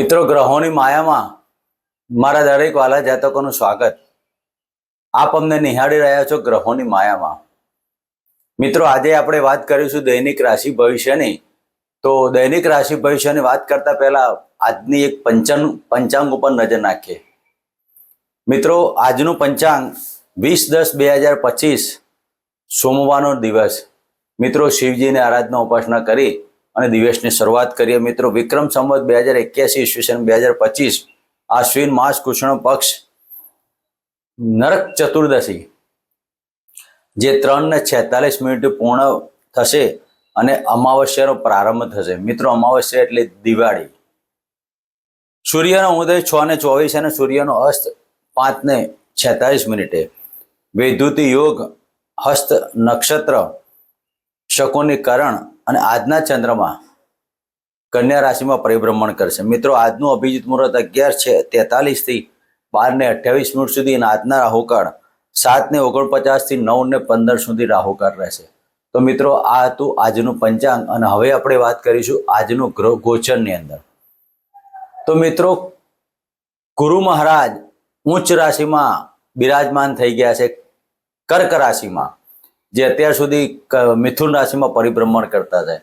મિત્રો, ગ્રહોની માયામાં મારા દરેક વાલા જાતકોનું સ્વાગત. આપ અમને નિહાળી રહ્યા છો ગ્રહોની માયામાં. મિત્રો, આજે આપણે વાત કરીશું દૈનિક રાશિ ભવિષ્યની. તો દૈનિક રાશિ ભવિષ્યની વાત કરતા પહેલા આજની એક પંચાંગ પંચાંગ ઉપર નજર નાખીએ. મિત્રો, આજનું પંચાંગ વીસ દસ બે હજાર પચીસ સોમવારનો દિવસ. મિત્રો, શિવજીની આરાધના ઉપાસના કરી અને દિવસની શરૂઆત કરીએ. મિત્રો, વિક્રમ સંવત બે હજાર એક્યાસી ઈસવીસન બે હજાર પચીસ આશ્વિન માસ કૃષ્ણ પક્ષ નરક ચતુર્દશી, જે ત્રણ ને છેતાલીસ મિનિટ પૂર્ણ થશે અને અમાવસ્યાનો પ્રારંભ થશે. મિત્રો, અમાવસ્યા એટલે દિવાળી. સૂર્યનો ઉદય છ ને ચોવીસ અને સૂર્યનો અસ્ત પાંચ ને છેતાલીસ મિનિટે. વૈદ્યુતિ યોગ, હસ્ત નક્ષત્ર, શકોની કરણ અને આજના ચંદ્રમાં કન્યા રાશિમાં પરિભ્રમણ કરશે. મિત્રો, આજનું અભિજીત મુહૂર્ત અગિયાર છે, તેતાલીસથી બાર ને અઠ્યાવીસ મિનિટ સુધી અને આજના રાહુકાળ સાત ને ઓગણપચાસથી નવ ને પંદર સુધી રાહુકાળ રહેશે. તો મિત્રો, આ હતું આજનું પંચાંગ અને હવે આપણે વાત કરીશું આજનું ગ્રહ ગોચરની અંદર. તો મિત્રો, ગુરુ મહારાજ ઉચ્ચ રાશિમાં બિરાજમાન થઈ ગયા છે, કર્ક રાશિમાં. જે અત્યાર સુધી મિથુન રાશિમાં પરિભ્રમણ કરતા હતા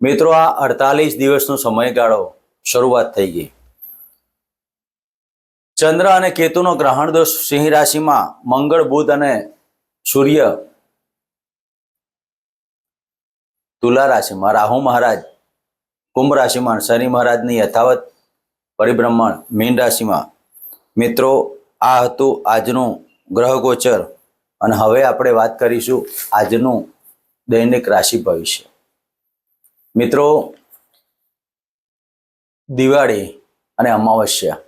મિત્રો, આ અડતાલીસ દિવસનો સમયગાળો શરૂઆત થઈ ગઈ. ચંદ્ર અને કેતુનો ગ્રહણ દોષ સિંહ રાશિમાં મંગળ, બુધ અને સૂર્ય તુલા રાશિમાં રાહુ મહારાજ, કુંભ રાશિમાં શનિ મહારાજની યથાવત પરિભ્રમણ મીન રાશિમાં. મિત્રો, આ હતું આજનું ગ્રહ ગોચર અને હવે આપણે વાત કરીશું આજનું દૈનિક રાશિ ભવિષ્ય. મિત્રો, દિવાળી અને અમાવસ્યા.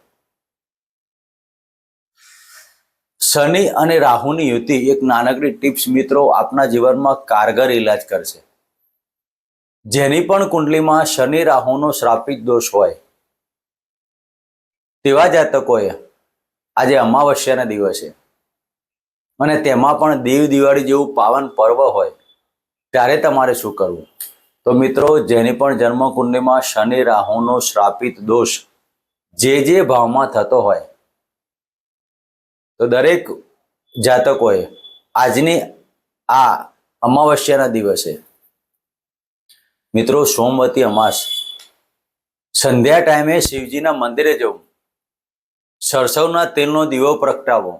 શનિ અને રાહુની યુતિ એક નાનકડી ટિપ્સ મિત્રો આપના જીવનમાં કારગર ઇલાજ કરશે. જેની પણ કુંડલીમાં શનિ રાહુનો શ્રાપિત દોષ હોય, તેવા જાતકોએ આજે અમાવસ્યાના દિવસે અને તેમાં પણ દેવ દિવાળી જેવું પાવન પર્વ હોય, ત્યારે તમારે શું કરવું? તો મિત્રો, જેની પણ જન્મકુંડલીમાં શનિ, રાહુનો શ્રાપિત દોષ જે જે ભાવમાં થતો હોય, તો દરેક જાતકોએ આજની આ અમાવસ્યાના દિવસે, મિત્રો, સોમવતી અમાસ, સંધ્યા ટાઈમે શિવજીના મંદિરે જવું, સરસવના તેલનો દીવો પ્રગટાવો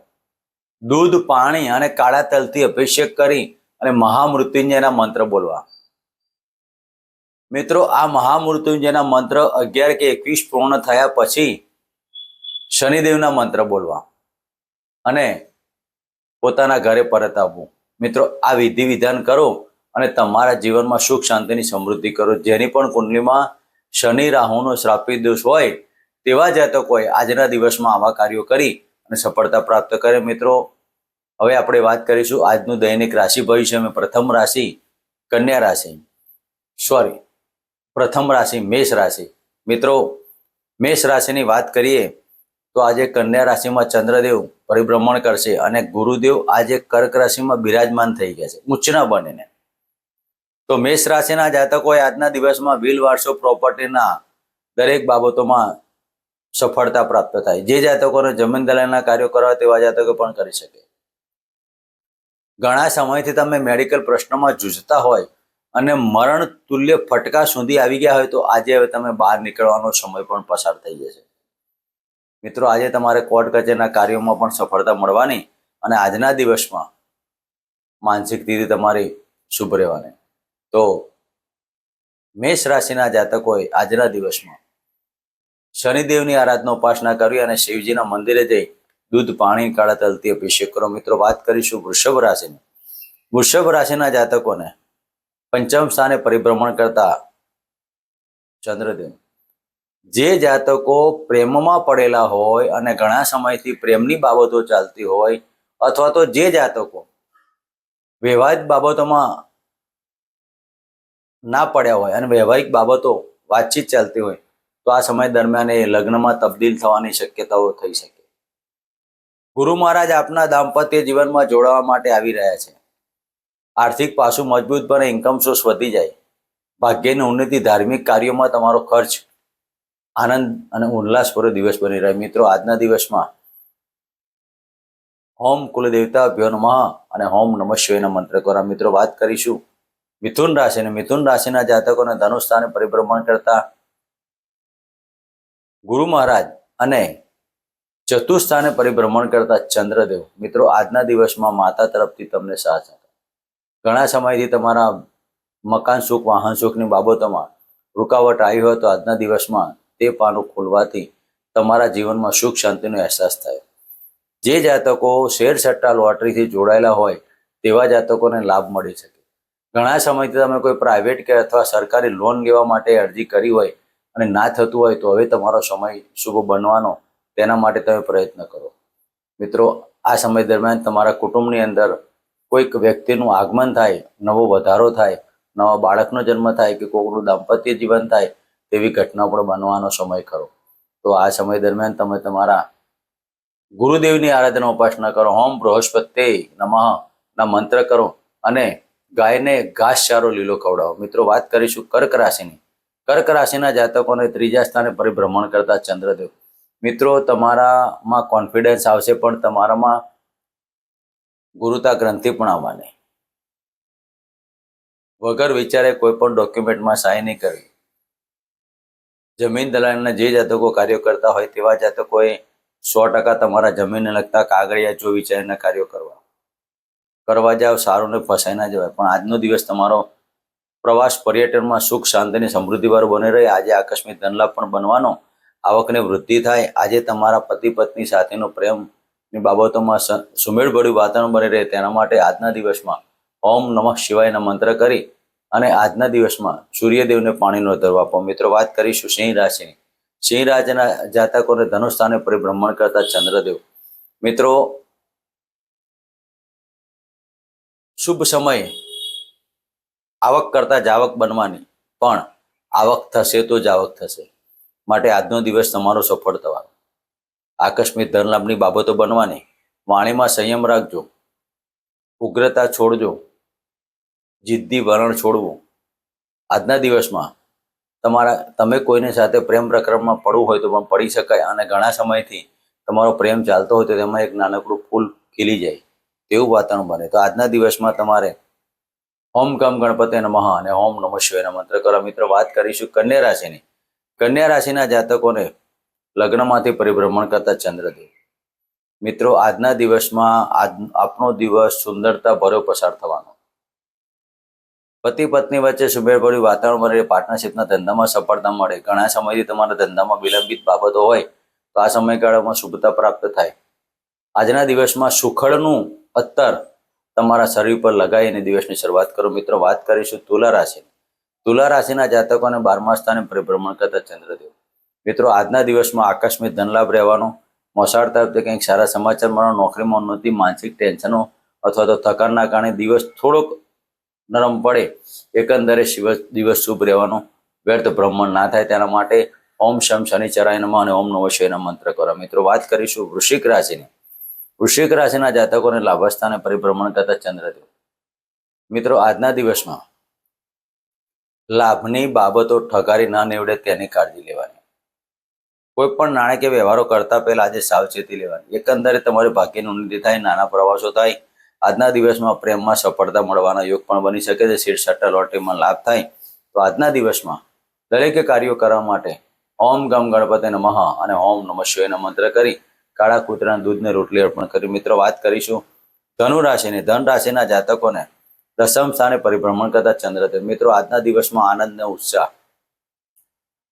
દૂધ, પાણી અને કાળા તલથી અભિષેક કરી અને મહામૃત્યુંજયના મંત્ર બોલવા. મિત્રો, આ મહામૃત્યુંજયના મંત્ર અગિયાર કે એકવીસ પૂર્ણ થયા પછી શનિદેવના મંત્ર બોલવા અને પોતાના ઘરે પરત આવવું. મિત્રો, આ વિધિ વિધાન કરો અને તમારા જીવનમાં સુખ, શાંતિની સમૃદ્ધિ કરો. જેની પણ કુંડલીમાં શનિ, રાહુનો શ્રાપિત દોષ હોય, તેવા જાતકોએ આજના દિવસમાં આવા કાર્યો કરી અને સફળતા પ્રાપ્ત કરે. મિત્રો, હવે આપણે વાત કરીશું આજનું દૈનિક રાશિ ભવિષ્યમાં પ્રથમ રાશિ કન્યા રાશિ. સોરી પ્રથમ રાશિ મેષ રાશિ. મિત્રો, મેષ રાશિની વાત કરીએ તો આજે કન્યા રાશિમાં ચંદ્રદેવ પરિભ્રમણ કરશે અને ગુરુદેવ આજે કર્ક રાશિમાં બિરાજમાન થઈ ગયા છે. ઉચ્ચના બનીને. તો મેષ રાશિના જાતકોએ આજના દિવસમાં વિલ વારસો પ્રોપર્ટીના દરેક બાબતોમાં સફળતા પ્રાપ્ત થાય. જે જાતકોને જમીન દલાલના કાર્યો કરવા તેવા જાતકો પણ કરી શકે. ઘણા સમયથી તમે મેડિકલ પ્રશ્નોમાં જૂજતા હોય અને મરણ તુલ્ય ફટકા સુધી આવી ગયા હોય તો આજે હવે તમે બહાર નીકળવાનો સમય પણ પસાર થઈ જશે. મિત્રો, આજે તમારે કોર્ટ કચેરીના કાર્યોમાં પણ સફળતા મળવાની અને આજના દિવસમાં માનસિક સ્થિતિ તમારી શુભ રહેવાની. તો, મેષ રાશિના જાતકોએ આજના દિવસમાં શનિદેવની આરાધના ઉપાસના કરવી અને શિવજીના મંદિરે જઈ દૂધ, પાણી, કાળા તલથી અભિષેક કરો. મિત્રો, વાત કરીશું વૃષભ રાશિની. વૃષભ રાશિના જાતકોને પંચમ સ્થાને પરિભ્રમણ કરતા ચંદ્રદેવ. જે જાતકો પ્રેમમાં પડેલા હોય અને ઘણા સમયથી પ્રેમની બાબતો ચાલતી હોય અથવા તો જે જાતકો વૈવાહિક બાબતોમાં ના પડ્યા હોય અને વૈવાહિક બાબતો વાતચીત ચાલતી હોય તો આ સમય દરમિયાન એ લગ્નમાં તબદીલ થવાની શક્યતાઓ થઈ શકે. ગુરુ મહારાજ આપના દાંપત્ય જીવનમાં જોડાવા માટે આવી રહ્યા છે. આર્થિક પાસું મજબૂત બને ઇન્કમ સોર્સ વધી જાય. ભાગ્યની ઉન્નતિ ધાર્મિક કાર્યોમાં તમારો ખર્ચ આનંદ અને ઉલ્લાસભર્યો દિવસ બની રહે. મિત્રો, આજના દિવસમાં હોમ કુલદેવતા ભ્યો નમઃ અને હોમ નમઃ શિવના મંત્ર દ્વારા મિત્રો વાત કરીશું. મિથુન રાશિ અને મિથુન રાશિના જાતકોને ધનુષ સ્થાને પરિભ્રમણ કરતા ગુરુ મહારાજ અને ચતુર્સ્થાને પરિભ્રમણ કરતા ચંદ્રદેવ, મિત્રો, આજના દિવસમાં માતા તરફથી તમને સાથ હતા ઘણા સમયથી તમારા મકાન સુખ, વાહન સુખની બાબતોમાં રૂકાવટ આવી હોય તો આજના દિવસમાં તે પાનું ખોલવાથી તમારા જીવનમાં સુખ શાંતિનો અહેસાસ થાય. જે જાતકો શેર સટ્ટા લોટરીથી જોડાયેલા હોય તેવા જાતકોને લાભ મળી શકે. ઘણા સમયથી તમે કોઈ પ્રાઇવેટ કે અથવા સરકારી લોન લેવા માટે અરજી કરી હોય અને ના થતું હોય તો હવે તમારો સમય શુભ બનવાનો તેના માટે તમે પ્રયત્ન કરો. મિત્રો, આ સમય દરમિયાન તમારા કુટુંબની અંદર કોઈક વ્યક્તિનું આગમન થાય, નવો વધારો થાય, નવા બાળકનો જન્મ થાય કે કોઈકનું દાંપત્ય જીવન થાય તેવી ઘટના પણ બનવાનો સમય કરો. તો આ સમય દરમિયાન તમે તમારા ગુરુદેવની આરાધના ઉપાસના કરો. હોમ બૃહસ્પતિ નમઃ. ના મંત્ર કરો અને ગાયને ઘાસ ચારો લીલો ખવડાવો. મિત્રો, વાત કરીશું કર્ક રાશિની. કર્ક રાશિના જાતકોને ત્રીજા સ્થાને પરિભ્રમણ કરતા ચંદ્રદેવ. મિત્રો, તમારામાં કોન્ફિડન્સ આવશે, પણ તમારામાં ગુરુતા ગ્રંથિ પણ આવવાની. વગર વિચારે કોઈ પણ ડોક્યુમેન્ટમાં સાઈ નહીં કરવી. જમીન દલાલના જે જાતકો કાર્યો કરતા હોય તેવા જાતકોએ સો ટકા તમારા જમીનને લગતા કાગળિયા જો વિચારીને કાર્યો કરવા. કરવા જાવ, સારું ને ફસાઈ ના જવાય. પણ આજનો દિવસ તમારો પ્રવાસ પર્યટનમાં સુખ, શાંતિની સમૃદ્ધિવાર બની રહે. આજે આકસ્મિક ધનલાભ પણ બનવાનો આવકની વૃદ્ધિ થાય. આજે તમારા પતિ, પત્ની સાથેનો પ્રેમની બાબતોમાં સુમેળભર્યું વાતાવરણ બની રહે. તેના માટે આજના દિવસમાં ઓમ નમઃ શિવાયના મંત્ર કરી અને આજના દિવસમાં સૂર્યદેવને પાણીનો ધર્વ આપો. મિત્રો, વાત કરીશું સિંહ રાશિની. સિંહ રાજના જાતકોને ધનુષ સ્થાને પરિભ્રમણ કરતા ચંદ્રદેવ. મિત્રો, શુભ સમય. આવક કરતાં જાવક બનવાની, પણ આવક થશે તો જાવક થશે. માટે આજનો દિવસ તમારો સફળ થવાનો. આકસ્મિક ધનલાભની બાબતો બનવાની, વાણીમાં સંયમ રાખજો. ઉગ્રતા છોડજો. જિદ્દી વલણ છોડવું. આજના દિવસમાં તમારા, તમે કોઈની સાથે પ્રેમ પ્રકરણમાં પડવું હોય તો પણ પડી શકાય અને ઘણા સમયથી તમારો પ્રેમ ચાલતો હોય તો તેમાં એક નાનકડું ફૂલ ખીલી જાય, તેવું વાતાવરણ બને. તો આજના દિવસમાં તમારે ઓમ કમ ગણપતિ નમઃ અને ઓમ નમઃ શિવાય મંત્ર કરો. મિત્રો, વાત કરીશું કન્યા રાશિની. કન્યા રાશિના જાતકોને લગ્નમાંથી પરિભ્રમણ કરતા ચંદ્રદેવ. મિત્રો, આજના દિવસમાં આપનો દિવસ સુંદરતા ભર્યો પસાર થવાનો. પતિ પત્ની વચ્ચે સુમેળભર્યું વાતાવરણ મળે પાર્ટનરશિપના ધંધામાં સફળતા મળે. ઘણા સમયથી તમારા ધંધામાં વિલંબિત બાબતો હોય, તો આ સમયગાળામાં શુભતા પ્રાપ્ત થાય. આજના દિવસમાં સુખડનું અત્તર તમારા શરીર પર લગાવીને દિવસની શરૂઆત કરો. મિત્રો, વાત કરીશું તુલા રાશિ તુલા રાશિના જાતકોને બારમા સ્થાને પરિભ્રમણ કરતા ચંદ્રદેવ. મિત્રો, આજના દિવસમાં આકસ્મિક ધનલાભ રહેવાનો, મોસાળ તરફથી કંઈક સારા સમાચાર મળવાનો, નોકરીમાં ઉન્નતિ, માનસિક ટેન્શનો અથવા તો થકાનના કારણે દિવસ થોડોક નરમ પડે, એકંદરે શિવ- દિવસ શુભ રહેવાનો, વ્યર્થ ભ્રમણ ના થાય. તેના માટે ઓમ શમ શનિચરાયનમાં અને ઓમ નમઃ શિવાયના મંત્ર કરો. મિત્રો, વાત કરીશું વૃશ્ચિક રાશિની. વૃશ્ચિક રાશિના જાતકોને લાભસ્થાને પરિભ્રમણ કરતા ચંદ્રદેવ મિત્રો, આજના દિવસમાં લાભની બાબતો ઠગારી ન નીવડે તેની કાળજી લેવાની. કોઈ પણ નાણાકીય વ્યવહારો કરતા પહેલા આજે સાવચેતી લેવાની. એકંદરે તમારી ભાગ્યની ઉન્નતિ થાય નાના પ્રવાસો થાય. આજના દિવસમાં પ્રેમમાં સફળતા મળવાના યોગ પણ બની શકે છે. શીર સટ્ટા, લોટરીમાં લાભ થાય. તો આજના દિવસમાં દરેક કાર્યો કરવા માટે ઓમ ગમ ગણપતિ નમઃ અને ઓમ નમઃ શિવાયના મંત્ર કરી કાળા કૂતરાના દૂધને રોટલી અર્પણ કરી. મિત્રો, વાત કરીશું ધનુ રાશિની ધન રાશિના જાતકોને દસમ સ્થાને પરિભ્રમણ કરતા ચંદ્રદેવ. મિત્રો, આજના દિવસમાં આનંદ અને ઉત્સાહ.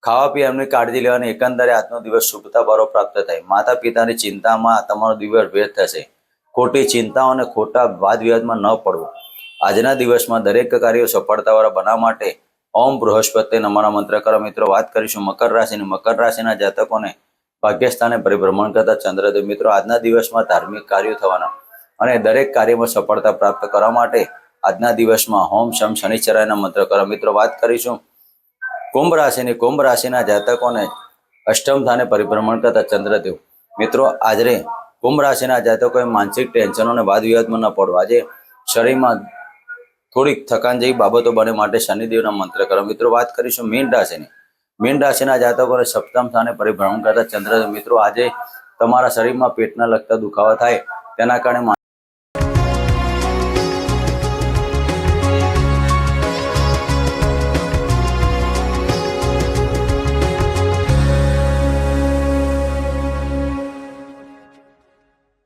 ખાવા પીવાની કાળજી લેવાની એકંદરે આજનો દિવસ શુભતા ભરો પ્રાપ્ત થાય. માતા પિતાની ચિંતામાં તમારો દિવસ વ્યર્થ થશે. ખોટી ચિંતાઓ અને ખોટા વાદ વિવાદમાં ન પડવું. આજના દિવસમાં દરેક કાર્યો સફળતાવાળા બનાવવા માટે ઓમ બૃહસ્પતિ નમારા મંત્ર કરો. મિત્રો, વાત કરીશું મકર રાશિની. મકર રાશિના જાતકોને ભાગ્યસ્થાને પરિભ્રમણ કરતા ચંદ્રદેવ મિત્રો આજના દિવસમાં ધાર્મિક કાર્યો થવાના અને દરેક કાર્યમાં સફળતા પ્રાપ્ત કરવા માટે આજના દિવસમાં હોમ શમ શનિચરાયના મંત્ર કરો મિત્રો વાત કરીશું. કુંભ રાશિની કુંભ રાશિના જાતકોને અષ્ટમ સ્થાને પરિભ્રમણ કરતા ચંદ્રદેવ મિત્રો આજે કુંભ રાશિના જાતકોએ માનસિક ટેન્શનો અને વાદ વિવાદમાં ન પડવા આજે શરીરમાં થોડીક થકાન જેવી બાબતો બને માટે શનિદેવના મંત્ર કરો મિત્રો વાત કરીશું. મીન રાશિની મીન રાશિના જાતકોને સપ્તમ સ્થાને પરિભ્રમણ કરતા ચંદ્ર મિત્રો આજે તમારા શરીરમાં પેટના લગતા દુખાવા થાય, તેના કારણે